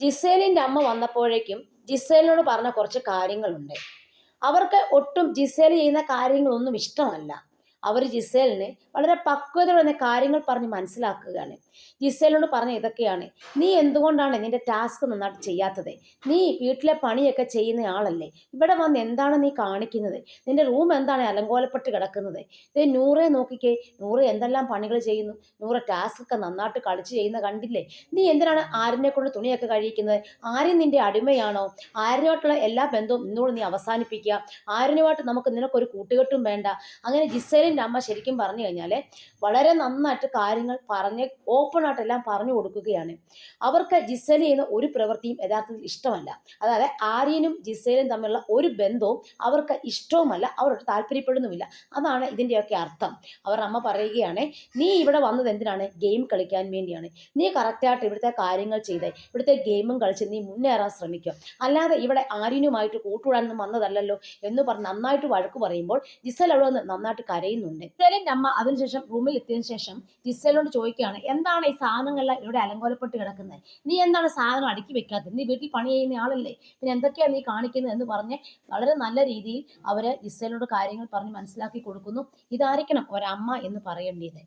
ജിസേലിന്റെ അമ്മ വന്നപ്പോഴേക്കും ജിസേലിനോട് പറഞ്ഞ കുറച്ച് കാര്യങ്ങളുണ്ട്. അവർക്ക് ഒട്ടും ജിസേൽ ചെയ്യുന്ന കാര്യങ്ങളൊന്നും ഇഷ്ടമല്ല. അവർ ജിസേലിനെ വളരെ പക്വതയോടെ കാര്യങ്ങൾ പറഞ്ഞ് മനസ്സിലാക്കുകയാണ്. ജിസേലിനോട് പറഞ്ഞ ഇതൊക്കെയാണ്. നീ എന്തുകൊണ്ടാണ് നിന്റെ ടാസ്ക് നന്നായിട്ട് ചെയ്യാത്തത്? നീ വീട്ടിലെ പണിയൊക്കെ ചെയ്യുന്ന ആളല്ലേ. ഇവിടെ വന്ന് എന്താണ് നീ കാണിക്കുന്നത്? നിന്റെ റൂം എന്താണ് അലങ്കോലപ്പെട്ട് കിടക്കുന്നത്? ഇത് നൂറെ നോക്കിക്കേ. നൂറ് എന്തെല്ലാം പണികൾ ചെയ്യുന്നു? നൂറ് ടാസ്ക് ഒക്കെ നന്നായിട്ട് കളിച്ച് ചെയ്യുന്ന കണ്ടില്ലേ? നീ എന്തിനാണ് ആരിനെ കൊണ്ട് തുണിയൊക്കെ കഴിയിക്കുന്നത് ആരും നിന്റെ അടിമയാണോ? ആരുമായിട്ടുള്ള എല്ലാ ബന്ധവും ഇന്നോട് നീ അവസാനിപ്പിക്കുക? ആരിനുമായിട്ട് നമുക്ക് നിനക്കൊരു കൂട്ടുകെട്ടും വേണ്ട? അങ്ങനെ ജിസേലിന്റെ അമ്മ ശരിക്കും പറഞ്ഞു കഴിഞ്ഞാൽ വളരെ നന്നായിട്ട് കാര്യങ്ങൾ പറഞ്ഞ് ഓപ്പൺ എല്ലാം പറഞ്ഞു കൊടുക്കുകയാണ്. അവർക്ക് ജിസേൽ ചെയ്യുന്ന ഒരു പ്രവൃത്തിയും യഥാർത്ഥത്തിൽ ഇഷ്ടമല്ല. അതായത് ആര്യനും ജിസേലും തമ്മിലുള്ള ഒരു ബന്ധവും അവർക്ക് ഇഷ്ടവുമല്ല. അവരോട് താല്പര്യപ്പെടുന്നുമില്ല. അതാണ് ഇതിന്റെയൊക്കെ അർത്ഥം. അവർ അമ്മ പറയുകയാണ് നീ ഇവിടെ വന്നത് എന്തിനാണ്? ഗെയിം കളിക്കാൻ വേണ്ടിയാണ്. നീ കറക്റ്റായിട്ട് ഇവിടുത്തെ കാര്യങ്ങൾ ചെയ്ത്. ഇവിടുത്തെ ഗെയിമും കളിച്ച് നീ മുന്നേറാൻ ശ്രമിക്കും. അല്ലാതെ ഇവിടെ ആര്യനുമായിട്ട് കൂട്ടുകൂടാനൊന്നും വന്നതല്ലല്ലോ എന്ന് പറഞ്ഞ് നന്നായിട്ട് വഴക്ക് പറയുമ്പോൾ ജിസൽ അവിടെ നിന്ന് നന്നായിട്ട് കരയുന്നുണ്ട് ഇത്രയും അമ്മ അതിനുശേഷം റൂമിൽ എത്തിയതിനു ശേഷം ജിസേലോട് ചോദിക്കുകയാണ് എന്താണ് ഈ സാധനങ്ങളെല്ലാം ഇവിടെ അലങ്കോലപ്പെട്ട് കിടക്കുന്നത് നീ എന്താണ് സാധനം അടുക്കി വെക്കാത്തത് നീ വീട്ടിൽ പണി ചെയ്യുന്ന ആളല്ലേ? പിന്നെ എന്തൊക്കെയാണ് നീ കാണിക്കുന്നത് എന്ന് പറഞ്ഞ് വളരെ നല്ല രീതിയിൽ അവർ ജിസേലിനോട് കാര്യങ്ങൾ പറഞ്ഞ് മനസ്സിലാക്കി കൊടുക്കുന്നു. ഇതായിരിക്കണം ഒരമ്മ എന്ന് പറയേണ്ടത്